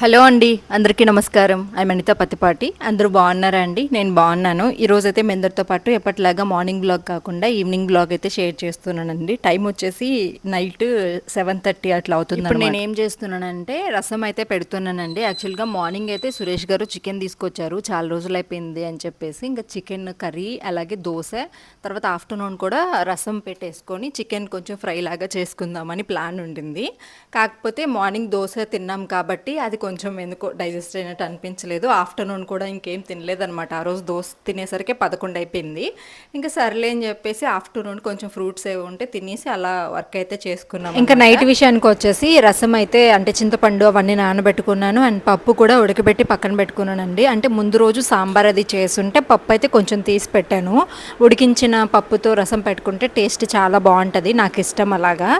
Hello అండి అందరికీ నమస్కారం. ఐ మనిత పత్తిపాటి. అందరూ బాగున్నారా అండి? నేను బాగున్నాను. ఈరోజు అయితే మీ అందరితో పాటు ఎప్పటిలాగా మార్నింగ్ బ్లాగ్ కాకుండా ఈవినింగ్ బ్లాగ్ అయితే షేర్ చేస్తున్నానండి. టైం వచ్చేసి నైట్ సెవెన్ థర్టీ అట్లా అవుతుంది ఇప్పుడు నేను ఏం చేస్తున్నానంటే రసం అయితే పెడుతున్నానండి. యాక్చువల్గా మార్నింగ్ అయితే సురేష్ గారు చికెన్ తీసుకొచ్చారు. చాలా రోజులు అయిపోయింది అని చెప్పేసి ఇంకా చికెన్ కర్రీ అలాగే దోశ తర్వాత ఆఫ్టర్నూన్ కూడా రసం పెట్టేసుకొని చికెన్ కొంచెం ఫ్రై లాగా చేసుకుందామని ప్లాన్ ఉండింది. కాకపోతే మార్నింగ్ దోశ తిన్నాం కాబట్టి అది కొంచెం ఎందుకో డైజెస్ట్ అయినట్టు అనిపించలేదు. ఆఫ్టర్నూన్ కూడా ఇంకేం తినలేదన్నమాట. ఆ రోజు దోశ తినేసరికి పదకొండు అయిపోయింది. ఇంకా సర్లే అని చెప్పేసి ఆఫ్టర్నూన్ కొంచెం ఫ్రూట్స్ ఏవి ఉంటే తినేసి అలా వర్క్ అయితే చేసుకున్నాం ఇంకా నైట్ విషయానికి వచ్చేసి రసం అయితే అంటే చింతపండు అవన్నీ నానబెట్టుకున్నాను. అండ్ పప్పు కూడా ఉడకబెట్టి పక్కన పెట్టుకున్నానండి. అంటే ముందు రోజు సాంబార్ అది చేసుంటే పప్పు అయితే కొంచెం తీసి పెట్టాను. ఉడికించిన పప్పుతో రసం పెట్టుకుంటే టేస్ట్ చాలా బాగుంటుంది. నాకు ఇష్టం అలాగా.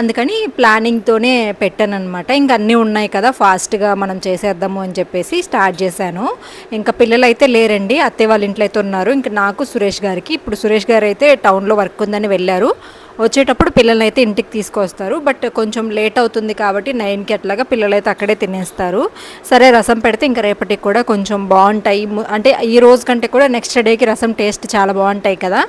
అందుకని ప్లానింగ్తోనే పెట్టాను అనమాట ఇంకా అన్నీ ఉన్నాయి కదా ఫాస్ట్గా మనం చేసేద్దాము అని చెప్పేసి స్టార్ట్ చేశాను. ఇంకా పిల్లలు అయితే లేరండి. అత్తయ్య వాళ్ళ ఇంట్లో అయితే ఉన్నారు. ఇంకా నాకు సురేష్ గారికి ఇప్పుడు సురేష్ గారు అయితే టౌన్లో వర్క్ ఉందని వెళ్ళారు. వచ్చేటప్పుడు పిల్లల్ని అయితే ఇంటికి తీసుకొస్తారు. బట్ కొంచెం లేట్ అవుతుంది కాబట్టి నైన్కి అట్లాగా పిల్లలు అయితే అక్కడే తినేస్తారు. సరే రసం పెడితే ఇంకా రేపటికి కూడా కొంచెం బాగుంటాయి. అంటే ఈ రోజు కంటే కూడా నెక్స్ట్ డేకి రసం టేస్ట్ చాలా బాగుంటాయి కదా.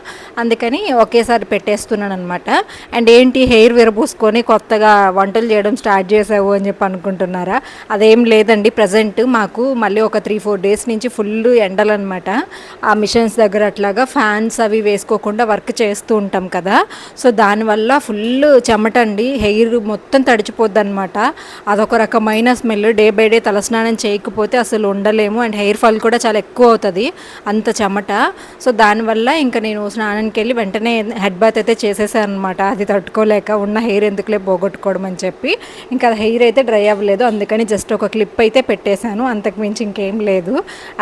అందుకని ఒకేసారి పెట్టేస్తున్నాను అనమాట అండ్ ఏంటి హెయిర్ విరబూసుకొని కొత్తగా వంటలు చేయడం స్టార్ట్ చేసావు అని చెప్పి అనుకుంటున్నారా? అదేం లేదండి ప్రజెంట్ మాకు మళ్ళీ ఒక త్రీ ఫోర్ డేస్ నుంచి ఫుల్ ఎండలు అనమాట ఆ మిషన్స్ దగ్గర అట్లాగా ఫ్యాన్స్ అవి వేసుకోకుండా వర్క్ చేస్తూ ఉంటాం కదా. సో దానివల్ల ఫుల్ చెమట అండి హెయిర్ మొత్తం తడిచిపోద్ది అనమాట అదొక రకమైన స్మెల్. డే బై డే తలస్నానం చేయకపోతే అసలు ఉండలేము. అండ్ హెయిర్ ఫాల్ కూడా చాలా ఎక్కువ అవుతుంది. అంత చెమట. సో దానివల్ల ఇంకా నేను స్నానానికి వెళ్ళి వెంటనే హెడ్ బాత్ అయితే చేసేసాను అనమాట అది తట్టుకోలేక ఉన్న హెయిర్ ఎందుకులే పోగొట్టుకోవడం అని చెప్పి. ఇంకా హెయిర్ అయితే డ్రై అవ్వలేదు. అందుకని జస్ట్ ఒక క్లిప్ అయితే పెట్టేశాను. అంతకు మించి ఇంకేం లేదు.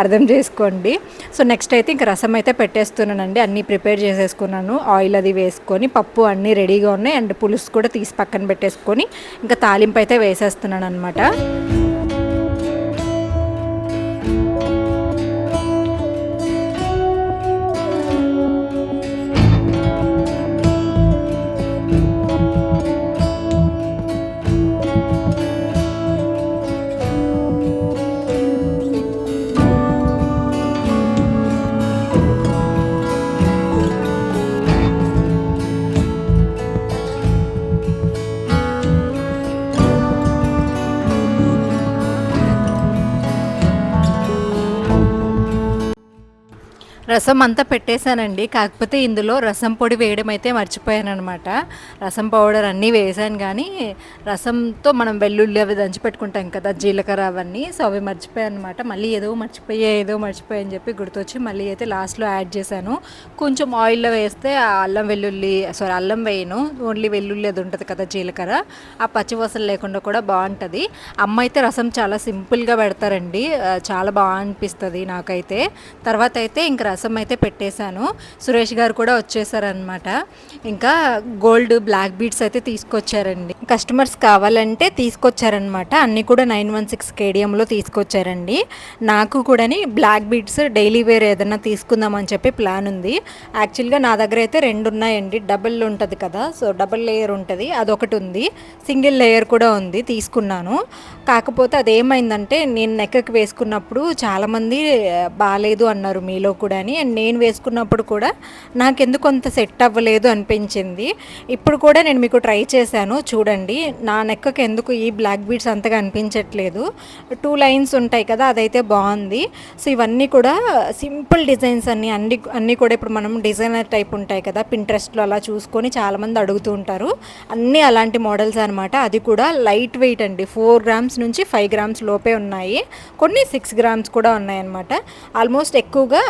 అర్థం చేసుకోండి. సో నెక్స్ట్ అయితే ఇంకా రసం అయితే పెట్టేస్తున్నానండి. అన్నీ ప్రిపేర్ చేసేసుకున్నాను. ఆయిల్ అది వేసుకొని పప్పు అన్నీ రెడీగా ఉన్నాయి అండ్ పులుసు కూడా తీసి పక్కన పెట్టేసుకొని ఇంకా తాలింపు అయితే వేసేస్తున్నాను అనమాట రసం అంతా పెట్టేశానండి. కాకపోతే ఇందులో రసం పొడి వేయడం అయితే మర్చిపోయాను అనమాట రసం పౌడర్ అన్నీ వేసాను కానీ రసంతో మనం వెల్లుల్లి అవి దంచి పెట్టుకుంటాం కదా జీలకర్ర అవన్నీ సో అవి మర్చిపోయాను అనమాట మళ్ళీ ఏదో మర్చిపోయా ఏదో మర్చిపోయా అని చెప్పి గుర్తొచ్చి మళ్ళీ అయితే లాస్ట్లో యాడ్ చేశాను. కొంచెం ఆయిల్లో వేస్తే అల్లం వెల్లుల్లి సారీ అల్లం వేయను. ఓన్లీ వెల్లుల్లి అది ఉంటుంది కదా జీలకర్ర. ఆ పచ్చివసలు లేకుండా కూడా బాగుంటుంది. అమ్మ అయితే రసం చాలా సింపుల్గా పెడతారండి. చాలా బాగా అనిపిస్తుంది నాకైతే. తర్వాత అయితే ఇంక రసం అయితే పెట్టేశాను. సురేష్ గారు కూడా వచ్చేసారనమాట ఇంకా గోల్డ్ బ్లాక్ బీడ్స్ అయితే తీసుకొచ్చారండి. కస్టమర్స్ కావాలంటే తీసుకొచ్చారనమాట అన్నీ కూడా నైన్ వన్ సిక్స్ కేడిఎంలో తీసుకొచ్చారండి. నాకు కూడాని బ్లాక్ బీడ్స్ డైలీ వేర్ ఏదైనా తీసుకుందామని చెప్పి ప్లాన్ ఉంది. యాక్చువల్గా నా దగ్గర అయితే రెండు ఉన్నాయండి. డబుల్ ఉంటుంది కదా సో డబుల్ లేయర్ ఉంటుంది. అదొకటి ఉంది. సింగిల్ లేయర్ కూడా ఉంది తీసుకున్నాను. కాకపోతే అదేమైందంటే నేను నెక్కకి వేసుకున్నప్పుడు చాలామంది బాగాలేదు అన్నారు మీలో కూడా అని అండ్ నేను వేసుకున్నప్పుడు కూడా నాకెందుకు అంత సెట్ అవ్వలేదు అనిపించింది. ఇప్పుడు కూడా నేను మీకు ట్రై చేశాను చూడండి. నా నెక్కకి ఎందుకు ఈ బ్లాక్ బీడ్స్ అంతగా అనిపించట్లేదు. టూ లైన్స్ ఉంటాయి కదా అదైతే బాగుంది. సో ఇవన్నీ కూడా సింపుల్ డిజైన్స్ అన్ని అన్ని అన్నీ కూడా ఇప్పుడు మనం డిజైనర్ టైప్ ఉంటాయి కదా పింట్రెస్ట్లో అలా చూసుకొని చాలామంది అడుగుతూ ఉంటారు. అన్నీ అలాంటి మోడల్స్ అనమాట అది కూడా లైట్ వెయిట్ అండి. ఫోర్ గ్రామ్స్ నుంచి ఫైవ్ గ్రామ్స్ లోపే ఉన్నాయి. కొన్ని సిక్స్ గ్రామ్స్ కూడా ఉన్నాయన్నమాట. ఆల్మోస్ట్ ఎక్కువగా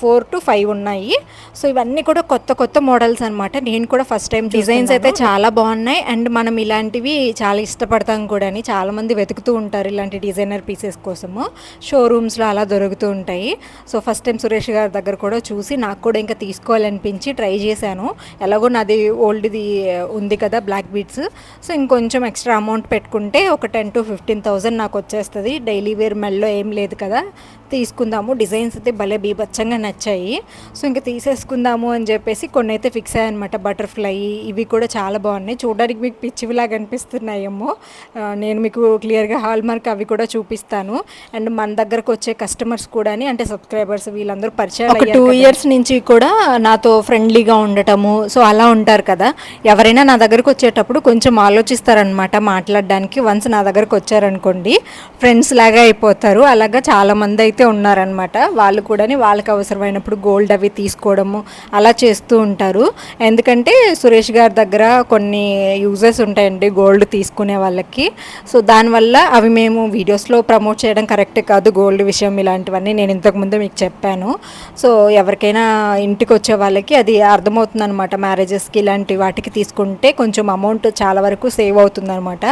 ఫోర్ టు ఫైవ్ ఉన్నాయి. సో ఇవన్నీ కూడా కొత్త కొత్త మోడల్స్ అనమాట నేను కూడా ఫస్ట్ టైం డిజైన్స్ అయితే చాలా బాగున్నాయి. అండ్ మనం ఇలాంటివి చాలా ఇష్టపడతాం కూడా అని చాలా మంది వెతుకుతూ ఉంటారు ఇలాంటి డిజైనర్ పీసెస్ కోసము. షోరూమ్స్లో అలా దొరుకుతూ ఉంటాయి. సో ఫస్ట్ టైం సురేష్ గారి దగ్గర కూడా చూసి నాకు కూడా ఇంకా తీసుకోవాలనిపించి ట్రై చేశాను. ఎలాగో నాది ఓల్డ్ది ఉంది కదా బ్లాక్ బీట్స్ సో ఇంకొంచెం ఎక్స్ట్రా అమౌంట్ పెట్టుకుంటే ఒక టెన్ టు ఫిఫ్టీన్ థౌజండ్ నాకు వచ్చేస్తుంది. డైలీ వేర్ మెల్లో ఏం లేదు కదా. తీసుకుందాము. డిజైన్స్ అయితే భలే బీభత్సంగా నచ్చాయి. సో ఇంకా తీసేసుకుందాము అని చెప్పేసి కొన్ని అయితే ఫిక్స్ అయ్యాయన్నమాట. బటర్ఫ్లై ఇవి కూడా చాలా బాగున్నాయి. చూడడానికి మీకు పిచ్చివిలాగా అనిపిస్తున్నాయేమో. నేను మీకు క్లియర్గా హాల్ మార్క్ అవి కూడా చూపిస్తాను. అండ్ మన దగ్గరకు వచ్చే కస్టమర్స్ కూడా అంటే సబ్స్క్రైబర్స్ వీళ్ళందరూ పరిచయం ఒక టూ ఇయర్స్ నుంచి కూడా నాతో ఫ్రెండ్లీగా ఉండటము సో అలా ఉంటారు కదా. ఎవరైనా నా దగ్గరకు వచ్చేటప్పుడు కొంచెం ఆలోచిస్తారనమాట మాట్లాడడానికి. వన్స్ నా దగ్గరకు వచ్చారనుకోండి ఫ్రెండ్స్ లాగా అయిపోతారు. అలాగా చాలా మంది అయితే ఉన్నారనమాట వాళ్ళు కూడా వాళ్ళకి అవసరమైనప్పుడు గోల్డ్ అవి తీసుకోవడము అలా చేస్తూ ఉంటారు. ఎందుకంటే సురేష్ గారి దగ్గర కొన్ని యూజెస్ ఉంటాయండి గోల్డ్ తీసుకునే వాళ్ళకి. సో దానివల్ల అవి మేము వీడియోస్లో ప్రమోట్ చేయడం కరెక్ట్ కాదు గోల్డ్ విషయం ఇలాంటివన్నీ నేను ఇంతకుముందు మీకు చెప్పాను. సో ఎవరికైనా ఇంటికి వచ్చే వాళ్ళకి అది అర్థమవుతుంది అనమాట మ్యారేజెస్కి ఇలాంటి వాటికి తీసుకుంటే కొంచెం అమౌంట్ చాలా వరకు సేవ్ అవుతుందన్నమాట.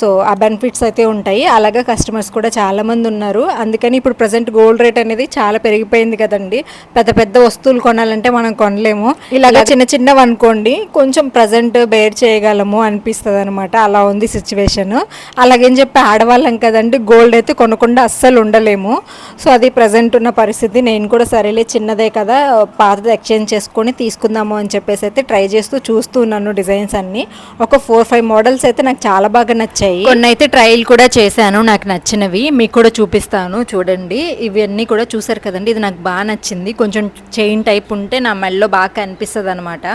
సో ఆ బెనిఫిట్స్ అయితే ఉంటాయి. అలాగే కస్టమర్స్ కూడా చాలామంది ఉన్నారు. అందుకని ఇప్పుడు ప్రజెంట్ గోల్డ్ రేట్ అనేది చాలా పెరిగిపోయింది కదండి. పెద్ద పెద్ద వస్తువులు కొనాలంటే మనం కొనలేము. ఇలాగ చిన్న చిన్నవి అనుకోండి కొంచెం ప్రజెంట్ బేర్ చేయగలము అనిపిస్తుంది అనమాట అలా ఉంది సిచ్యువేషన్ అలాగని చెప్పి ఆడవాళ్ళం కదండి గోల్డ్ అయితే కొనకుండా అస్సలు ఉండలేము. సో అది ప్రజెంట్ ఉన్న పరిస్థితి. నేను కూడా సరేలే చిన్నదే కదా పాతది ఎక్స్చేంజ్ చేసుకొని తీసుకుందాము అని చెప్పేసి అయితే ట్రై చేస్తూ చూస్తూ ఉన్నాను డిజైన్స్ అన్ని. ఒక ఫోర్ ఫైవ్ మోడల్స్ అయితే నాకు చాలా బాగా నచ్చాయి. కొన్ని అయితే ట్రయల్ కూడా చేశాను నాకు నచ్చినవి. మీకు కూడా చూపిస్తాను చూడండి. ఇవన్నీ కూడా చూసారు కదండి. ఇది నాకు బాగా నచ్చింది. కొంచెం చైన్ టైప్ ఉంటే నా మెల్లో బాగా కనిపిస్తుంది అనమాట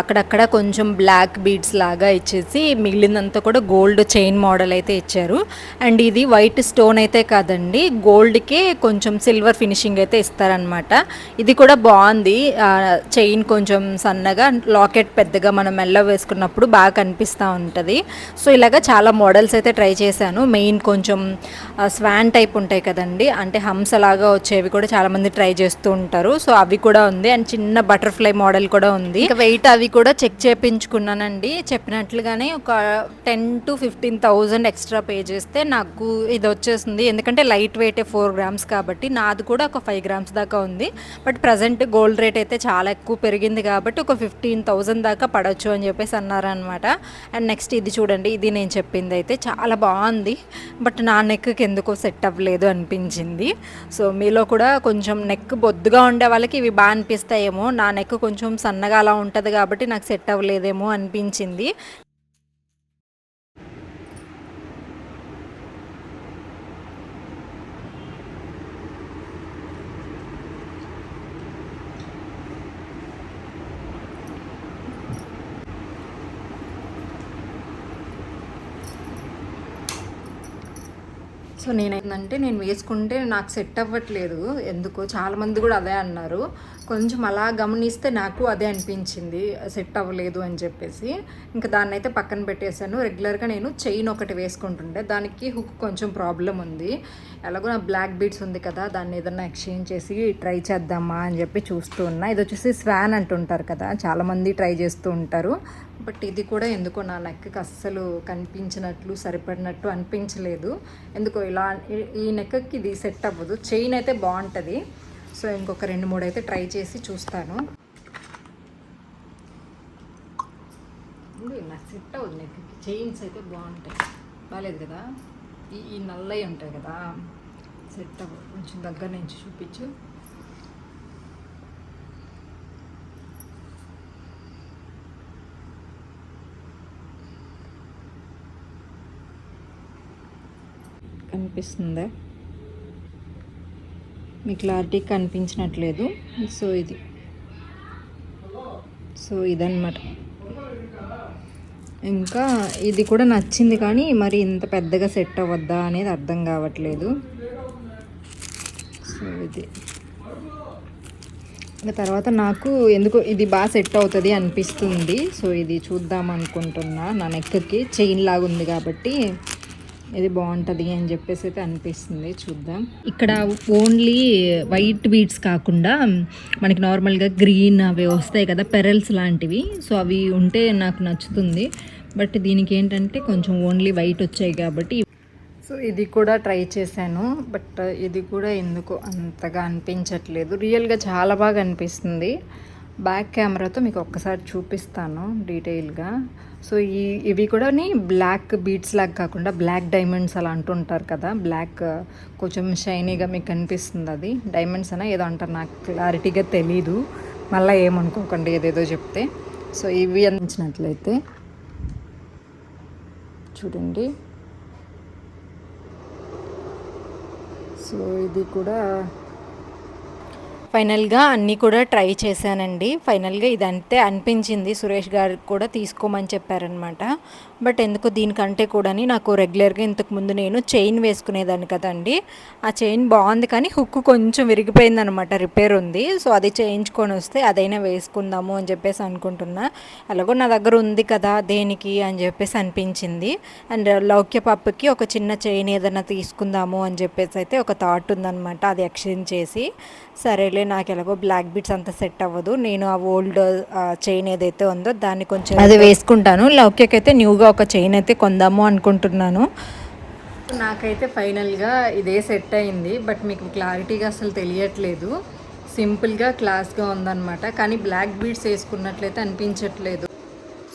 అక్కడక్కడ కొంచెం బ్లాక్ బీడ్స్ లాగా ఇచ్చేసి మిగిలినంతా కూడా గోల్డ్ చైన్ మోడల్ అయితే ఇచ్చారు. అండ్ ఇది వైట్ స్టోన్ అయితే కాదండి. గోల్డ్కి కొంచెం సిల్వర్ ఫినిషింగ్ అయితే ఇస్తారనమాట ఇది కూడా బాగుంది. చైన్ కొంచెం సన్నగా లాకెట్ పెద్దగా మనం మెల్ల వేసుకున్నప్పుడు బాగా కనిపిస్తూ ఉంటుంది. సో ఇలాగ చాలా మోడల్స్ అయితే ట్రై చేశాను. మెయిన్ కొంచెం స్వాన్ టైప్ ఉంటాయి కదండి. అంటే హంస్ లాగా వచ్చేవి కూడా చాలా మంది ట్రై చేస్తూ ఉంటారు. సో అవి కూడా ఉంది. అండ్ చిన్న బటర్ఫ్లై మోడల్ కూడా ఉంది. ఇంకా వెయిట్ అవి కూడా చెక్ చేయించుకున్నానండి చెప్పినట్లుగానే ఒక ten to fifteen thousand extra pay చేస్తే నాకు ఇది వచ్చేసింది ఎందుకంటే లైట్ వెయిట్ ఫోర్ గ్రామ్స్ కాబట్టి నాది కూడా ఒక ఫైవ్ గ్రామ్స్ దాకా ఉంది. బట్ ప్రజెంట్ గోల్డ్ రేట్ అయితే చాలా ఎక్కువ పెరిగింది కాబట్టి ఒక ఫిఫ్టీన్ థౌజండ్ దాకా పడవచ్చు అని చెప్పేసి అన్నారనమాట అండ్ నెక్స్ట్ ఇది చూడండి. ఇది నేను చెప్పింది అయితే చాలా బాగుంది. బట్ నా నెక్కి ఎందుకో సెట్ అవ్వలేదు అనిపించింది. సో మీలో కూడా కొంచెం నెక్ బొద్దుగా ఉండే వాళ్ళకి ఇవి బాగా అనిపిస్తాయేమో. నా నెక్ కొంచెం సన్నగా అలా ఉంటుంది కాబట్టి నాకు సెట్ అవ్వలేదేమో అనిపించింది. సో నేనేంటంటే నేను వేసుకుంటే నాకు సెట్ అవ్వట్లేదు. ఎందుకో చాలామంది కూడా అదే అన్నారు. కొంచెం అలా గమనిస్తే నాకు అదే అనిపించింది సెట్ అవ్వలేదు అని చెప్పేసి. ఇంకా దాన్ని అయితే పక్కన పెట్టేశాను. రెగ్యులర్గా నేను చైన్ ఒకటి వేసుకుంటుండే. దానికి హుక్ కొంచెం ప్రాబ్లం ఉంది. ఎలాగో నా బ్లాక్ బీడ్స్ ఉంది కదా దాన్ని ఏదన్నా ఎక్స్చేంజ్ చేసి ట్రై చేద్దామా అని చెప్పి చూస్తూ ఉన్నా. ఇది వచ్చేసి స్వాన్ అంటుంటారు కదా చాలామంది ట్రై చేస్తూ ఉంటారు. బట్ ఇది కూడా ఎందుకో నా నెక్కి అస్సలు కనిపించినట్లు సరిపడినట్టు అనిపించలేదు. ఎందుకో ఇలా ఈ- నెక్కి ఇది సెట్ అవ్వదు. చైన్ అయితే బాగుంటుంది. సో ఇంకొక రెండు మూడు అయితే ట్రై చేసి చూస్తాను. ఉంది, నాకు సెట్ అవుతుంది. చైన్స్ అయితే బాగుంటాయి. బాగాలేదు కదా? ఈ ఈ నల్లవి ఉంటాయి కదా? సెట్ అవ్వదు కొంచెం దగ్గర నుంచి చూపించు. కనిపిస్తుందా? మీ క్లారిటీ కనిపించినట్లేదు. సో ఇది. సో ఇదన్నమాట. ఇంకా ఇది కూడా నచ్చింది కానీ మరి ఇంత పెద్దగా సెట్ అవ్వద్దా అనేది అర్థం కావట్లేదు. సో ఇది. ఇంకా తర్వాత నాకు ఎందుకో ఇది బాగా సెట్ అవుతుంది అనిపిస్తుంది. సో ఇది చూద్దాం అనుకుంటున్నా. నా నెక్కకి చైన్ లాగా ఉంది కాబట్టి ఇది బాగుంటుంది అని చెప్పేసి అయితే అనిపిస్తుంది చూద్దాం. ఇక్కడ ఓన్లీ వైట్ బీడ్స్ కాకుండా మనకి నార్మల్గా గ్రీన్ అవి వస్తాయి కదా పెరల్స్ లాంటివి. సో అవి ఉంటే నాకు నచ్చుతుంది. బట్ దీనికి ఏంటంటే కొంచెం ఓన్లీ వైట్ వచ్చాయి కాబట్టి సో ఇది కూడా ట్రై చేశాను బట్ ఇది కూడా ఎందుకు అంతగా అనిపించట్లేదు. రియల్గా చాలా బాగా అనిపిస్తుంది. బ్యాక్ కెమెరాతో మీకు ఒక్కసారి చూపిస్తాను డీటెయిల్గా. సో ఈ ఇవి కూడా బ్లాక్ బీట్స్ లాగా కాకుండా బ్లాక్ డైమండ్స్ అలా అంటుంటారు కదా. బ్లాక్ కొంచెం షైనీగా మీకు కనిపిస్తుంది అది. డైమండ్స్ అనే ఏదో అంటారు నాకు క్లారిటీగా తెలీదు. మళ్ళీ ఏమనుకోకండి ఏదేదో చెప్తే. సో ఇవి అందించినట్లయితే చూడండి. సో ఇది కూడా ఫైనల్గా అన్నీ కూడా ట్రై చేశానండి. ఫైనల్గా ఇదంతే అనిపించింది. సురేష్ గారికి కూడా తీసుకోమని చెప్పారనమాట బట్ ఎందుకు దీనికంటే కూడా నాకు రెగ్యులర్గా ఇంతకుముందు నేను చైన్ వేసుకునేదాన్ని కదండి. ఆ చైన్ బాగుంది కానీ హుక్ కొంచెం విరిగిపోయింది అనమాట రిపేర్ ఉంది. సో అది చేయించుకొని వస్తే అదైనా వేసుకుందాము అని చెప్పేసి అనుకుంటున్నా. అలాగో నా దగ్గర ఉంది కదా దేనికి అని చెప్పేసి అనిపించింది. అండ్ లౌక్య పప్పుకి ఒక చిన్న చైన్ ఏదైనా తీసుకుందాము అని చెప్పేసి అయితే ఒక థాట్ ఉందనమాట అది ఎక్స్చేంజ్ చేసి సరేలే నాకు ఎలాగో బ్లాక్ బీట్స్ అంత సెట్ అవ్వదు. నేను ఆ ఓల్డ్ చైన్ ఏదైతే ఉందో దాన్ని కొంచెం అది వేసుకుంటాను. లౌక్యకి అయితే న్యూగా ఒక చైన్ అయితే కొందాము అనుకుంటున్నాను. నాకైతే ఫైనల్గా ఇదే సెట్ అయింది. బట్ మీకు క్లారిటీగా అసలు తెలియట్లేదు. సింపుల్గా క్లాస్గా ఉందన్నమాట. కానీ బ్లాక్ బీడ్స్ వేసుకున్నట్లయితే అనిపించట్లేదు.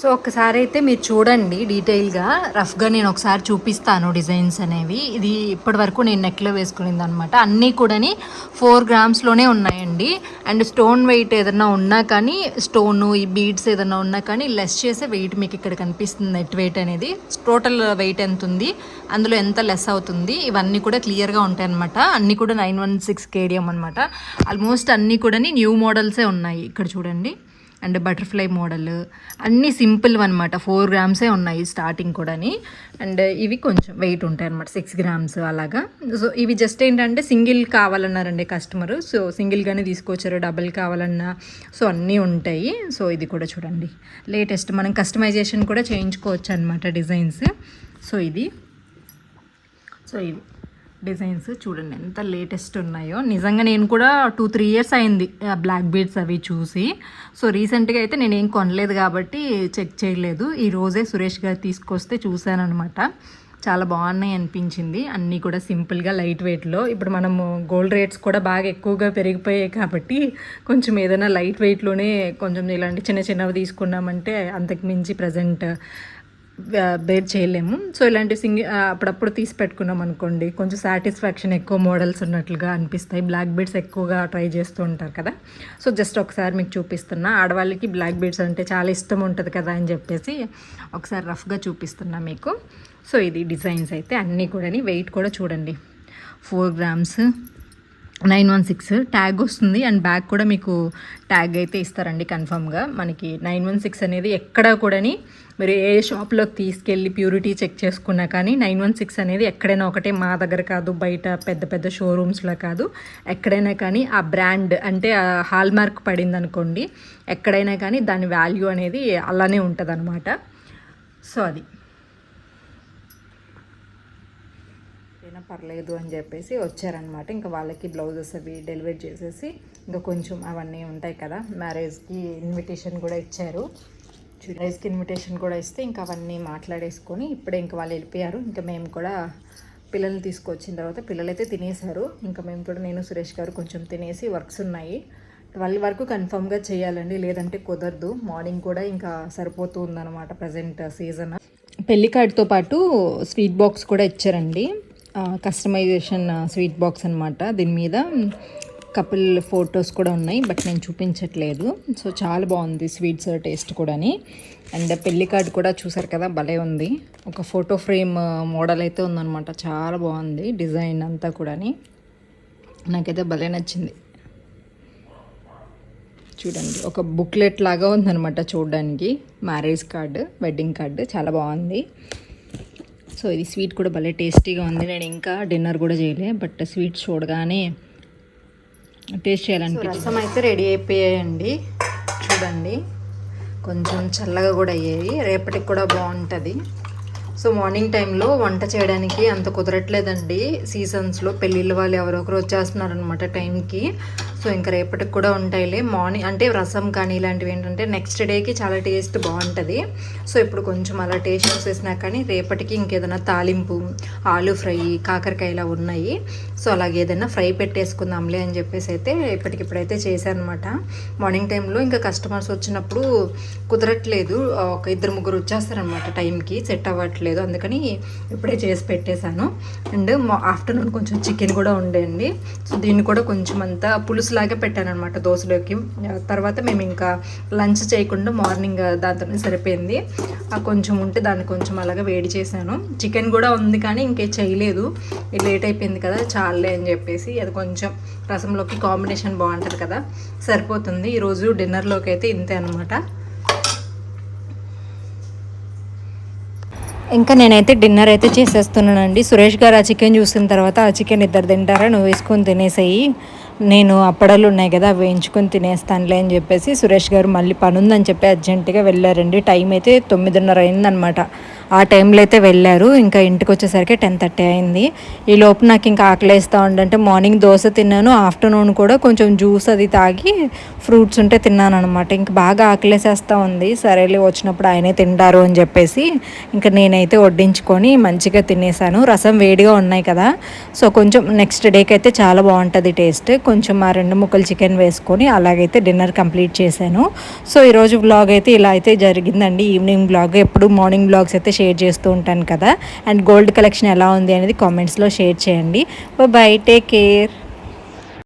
సో ఒకసారి అయితే మీరు చూడండి డీటెయిల్గా. రఫ్గా నేను ఒకసారి చూపిస్తాను డిజైన్స్ అనేవి. ఇది ఇప్పటి వరకు నేను నెక్లో వేసుకునేది అనమాట అన్నీ కూడాని ఫోర్ గ్రామ్స్లోనే ఉన్నాయండి. అండ్ స్టోన్ వెయిట్ ఏదైనా ఉన్నా కానీ స్టోను ఈ బీడ్స్ ఏదైనా ఉన్నా కానీ లెస్ చేసే వెయిట్ మీకు ఇక్కడ కనిపిస్తుంది నెట్ వెయిట్ అనేది. టోటల్ వెయిట్ ఎంత ఉంది అందులో ఎంత లెస్ అవుతుంది? ఇవన్నీ కూడా క్లియర్గా ఉంటాయి అనమాట అన్నీ కూడా నైన్ వన్ సిక్స్ కేడియం అనమాట ఆల్మోస్ట్ అన్నీ కూడా న్యూ మోడల్సే ఉన్నాయి. ఇక్కడ చూడండి. And butterfly model. అన్నీ సింపుల్ అనమాట ఫోర్ గ్రామ్సే ఉన్నాయి స్టార్టింగ్ కూడాని. అండ్ ఇవి కొంచెం వెయిట్ ఉంటాయి అనమాట సిక్స్ గ్రామ్స్ అలాగా. సో ఇవి జస్ట్ ఏంటంటే సింగిల్ కావాలన్నారండి కస్టమర్. సో సింగిల్గానే తీసుకొచ్చారు డబుల్ కావాలన్నా. సో అన్నీ ఉంటాయి. సో ఇది కూడా చూడండి. లేటెస్ట్ మనం కస్టమైజేషన్ కూడా చేయించుకోవచ్చు అనమాట డిజైన్స్. సో ఇది. సో ఇవి. డిజైన్స్ చూడండి ఎంత లేటెస్ట్ ఉన్నాయో. నిజంగా నేను కూడా టూ త్రీ ఇయర్స్ అయింది బ్లాక్ బీడ్స్ అవి చూసి. సో రీసెంట్గా అయితే నేను ఏం కొనలేదు కాబట్టి చెక్ చేయలేదు. ఈ రోజే సురేష్ గారు తీసుకొస్తే చూశానమాట అనమాట చాలా బాగున్నాయి అనిపించింది. అన్నీ కూడా సింపుల్గా లైట్ వెయిట్లో ఇప్పుడు మనము గోల్డ్ రేట్స్ కూడా బాగా ఎక్కువగా పెరిగిపోయాయి కాబట్టి కొంచెం ఏదైనా లైట్ వెయిట్లోనే కొంచెం ఇలాంటి చిన్న చిన్నవి తీసుకున్నామంటే అంతకు మించి ప్రజెంట్ బేర్ చేయలేము. సో ఇలాంటి సింగి అప్పుడప్పుడు తీసి పెట్టుకున్నాం అనుకోండి. కొంచెం సాటిస్ఫాక్షన్ ఎక్కువ మోడల్స్ ఉన్నట్లుగా అనిపిస్తాయి. బ్లాక్ బీడ్స్ ఎక్కువగా ట్రై చేస్తూ ఉంటారు కదా. సో జస్ట్ ఒకసారి మీకు చూపిస్తున్నా. ఆడవాళ్ళకి బ్లాక్ బీడ్స్ అంటే చాలా ఇష్టం ఉంటుంది కదా అని చెప్పేసి ఒకసారి రఫ్గా చూపిస్తున్నా మీకు. సో ఇది డిజైన్స్ అయితే అన్నీ కూడా వెయిట్ కూడా చూడండి. Four grams. Nine one six tag వస్తుంది. అండ్ బ్యాగ్ కూడా మీకు ట్యాగ్ అయితే ఇస్తారండి కన్ఫామ్గా మనకి నైన్ వన్ సిక్స్ అనేది ఎక్కడ కూడాని మీరు ఏ షాప్లోకి తీసుకెళ్ళి ప్యూరిటీ చెక్ చేసుకున్నా కానీ నైన్ వన్ సిక్స్ అనేది ఎక్కడైనా ఒకటే మా దగ్గర కాదు బయట పెద్ద పెద్ద షోరూమ్స్లో కాదు. ఎక్కడైనా కానీ ఆ బ్రాండ్ అంటే హాల్ మార్క్ పడింది అనుకోండి ఎక్కడైనా కానీ దాని వాల్యూ అనేది అలానే ఉంటుంది అనమాట సో అది. పర్లేదు అని చెప్పేసి వచ్చారనమాట ఇంకా వాళ్ళకి బ్లౌజెస్ అవి డెలివరీ చేసేసి ఇంకా కొంచెం అవన్నీ ఉంటాయి కదా మ్యారేజ్కి ఇన్విటేషన్ కూడా ఇచ్చారు. మ్యారేజ్కి ఇన్విటేషన్ కూడా ఇస్తే ఇంకా అవన్నీ మాట్లాడేసుకొని ఇప్పుడే ఇంకా వాళ్ళు వెళ్ళిపోయారు. ఇంకా మేము కూడా పిల్లల్ని తీసుకొచ్చిన తర్వాత పిల్లలైతే తినేశారు. ఇంకా మేము కూడా నేను సురేష్ గారు కొంచెం తినేసి వర్క్స్ ఉన్నాయి. ట్వెల్వ్ వరకు కన్ఫర్మ్గా చేయాలండి లేదంటే కుదరదు. మార్నింగ్ కూడా ఇంకా సరిపోతూ ఉందన్నమాట ప్రజెంట్ సీజన్. పెళ్ళి కార్డ్తో పాటు స్వీట్ బాక్స్ కూడా ఇచ్చారండి. కస్టమైజేషన్ స్వీట్ బాక్స్ అనమాట దీని మీద కపుల్ ఫొటోస్ కూడా ఉన్నాయి బట్ నేను చూపించట్లేదు. సో చాలా బాగుంది స్వీట్స్ టేస్ట్ కూడాని. అండ్ పెళ్ళి కార్డ్ కూడా చూసారు కదా భలే ఉంది. ఒక ఫోటో ఫ్రేమ్ మోడల్ అయితే ఉందన్నమాట. చాలా బాగుంది డిజైన్ అంతా కూడాని. నాకైతే భలే నచ్చింది. చూడండి ఒక బుక్లెట్ లాగా ఉందన్నమాట చూడడానికి. మ్యారేజ్ కార్డు వెడ్డింగ్ కార్డు చాలా బాగుంది. సో ఇది స్వీట్ కూడా భలే టేస్టీగా ఉంది. నేను ఇంకా డిన్నర్ కూడా చేయలే బట్ స్వీట్ చూడగానే టేస్ట్ చేయాలంటే రసం అయితే రెడీ అయిపోయాయండి. చూడండి. కొంచెం చల్లగా కూడా అయ్యాయి. రేపటికి కూడా బాగుంటుంది. సో మార్నింగ్ టైంలో వంట చేయడానికి అంత కుదరట్లేదండి. సీజన్స్లో పెళ్ళిళ్ళ వాళ్ళు ఎవరో ఒకరు వచ్చేస్తున్నారనమాట టైంకి. సో ఇంకా రేపటికి కూడా ఉంటాయిలే. మార్నింగ్ అంటే రసం కానీ ఇలాంటివి ఏంటంటే నెక్స్ట్ డేకి చాలా టేస్ట్ బాగుంటుంది. సో ఇప్పుడు కొంచెం అలా టేస్ట్ చూసేసినా కానీ రేపటికి ఇంకేదైనా తాలింపు ఆలు ఫ్రై కాకరకాయ ఇలా ఉన్నాయి. సో అలాగే ఏదైనా ఫ్రై పెట్టేసుకుందాంలే అని చెప్పేసి అయితే ఇప్పటికిప్పుడైతే చేశాను అనమాట మార్నింగ్ టైంలో ఇంకా కస్టమర్స్ వచ్చినప్పుడు కుదరట్లేదు. ఒక ఇద్దరు ముగ్గురు వచ్చేస్తారనమాట టైంకి. సెట్ అవ్వట్లేదు. అందుకని ఇప్పుడే చేసి పెట్టేశాను. అండ్ ఆఫ్టర్నూన్ కొంచెం చికెన్ కూడా ఉండేయండి సో దీన్ని కూడా కొంచెం అంతా లాగా పెట్టాను అనమాట దోశలోకి తర్వాత మేము ఇంకా లంచ్ చేయకుండా మార్నింగ్ దాంతోనే సరిపోయింది. ఆ కొంచెం ఉంటే దాన్ని కొంచెం అలాగా వేడి చేశాను. చికెన్ కూడా ఉంది కానీ ఇంకే చేయలేదు. లేట్ అయిపోయింది కదా చాలే అని చెప్పేసి అది కొంచెం రసంలోకి కాంబినేషన్ బాగుంటుంది కదా సరిపోతుంది. ఈరోజు డిన్నర్లోకి అయితే ఇంతే అనమాట ఇంకా నేనైతే డిన్నర్ అయితే చేసేస్తున్నానండి. సురేష్ గారు ఆ చికెన్ చూసిన తర్వాత ఆ చికెన్ ఇద్దరు తింటారా? నువ్వు వేసుకొని తినేసేయి. నేను అప్పడాలు ఉన్నాయి కదా వేయించుకొని తినేస్తానులే అని చెప్పేసి సురేష్ గారు మళ్ళీ పని ఉందని చెప్పి అర్జెంటుగా వెళ్ళారండి. టైం అయితే తొమ్మిదిన్నర అయిందనమాట. ఆ టైంలో అయితే వెళ్ళారు. ఇంకా ఇంటికి వచ్చేసరికి టెన్ థర్టీ అయింది. ఈ లోపు నాకు ఇంకా ఆకలేస్తూ ఉండంటే మార్నింగ్ దోశ తిన్నాను. ఆఫ్టర్నూన్ కూడా కొంచెం జ్యూస్ అది తాగి ఫ్రూట్స్ ఉంటే తిన్నాను అనమాట ఇంకా బాగా ఆకలేసేస్తూ ఉంది. సరేలే వచ్చినప్పుడు ఆయనే తింటారు అని చెప్పేసి ఇంకా నేనైతే వడ్డించుకొని మంచిగా తినేసాను. రసం వేడిగా ఉన్నాయి కదా. సో కొంచెం నెక్స్ట్ డేకి అయితే చాలా బాగుంటుంది టేస్ట్. కొంచెం ఆ రెండు ముక్కలు చికెన్ వేసుకొని అలాగైతే డిన్నర్ కంప్లీట్ చేశాను. సో ఈరోజు బ్లాగ్ అయితే ఇలా అయితే జరిగిందండి. ఈవినింగ్ బ్లాగ్ ఎప్పుడు మార్నింగ్ బ్లాగ్స్ అయితే షేర్ చేస్తూ ఉంటాను కదా. అండ్ గోల్డ్ కలెక్షన్ ఎలా ఉంది అనేది కామెంట్స్లో షేర్ చేయండి. Bye take care